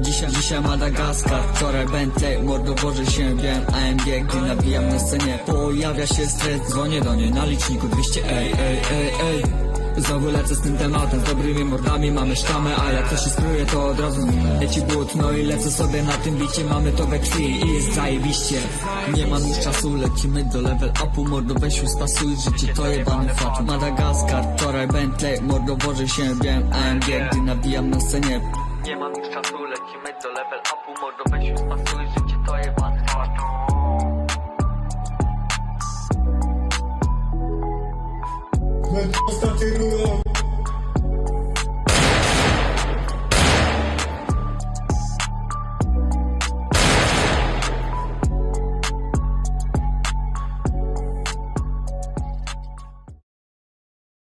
Dzisiaj, dzisiaj Madagaskar, wczoraj Bentley, mordo Boże się wiem AMG, gdy nabijam na scenie. Pojawia się stres, dzwonię do niej na liczniku 200 Ej, ej, ej, ej. Znowu lecę z tym tematem, z dobrymi mordami. Mamy sztamę A jak coś się skruje to od razu leci but. No i lecę sobie na tym bicie, mamy to we krwi i jest zajebiście. Nie mam już czasu, lecimy do level upu. Mordo weź spasuj, życie to jebany fatu Madagaskar, wczoraj Bentley, mordo Boże się wiem AMG, gdy nabijam na scenie nie mam już czasu, lecimy do level upu Mordo weź spasuj, życie to jebany fatu Ostatnie rury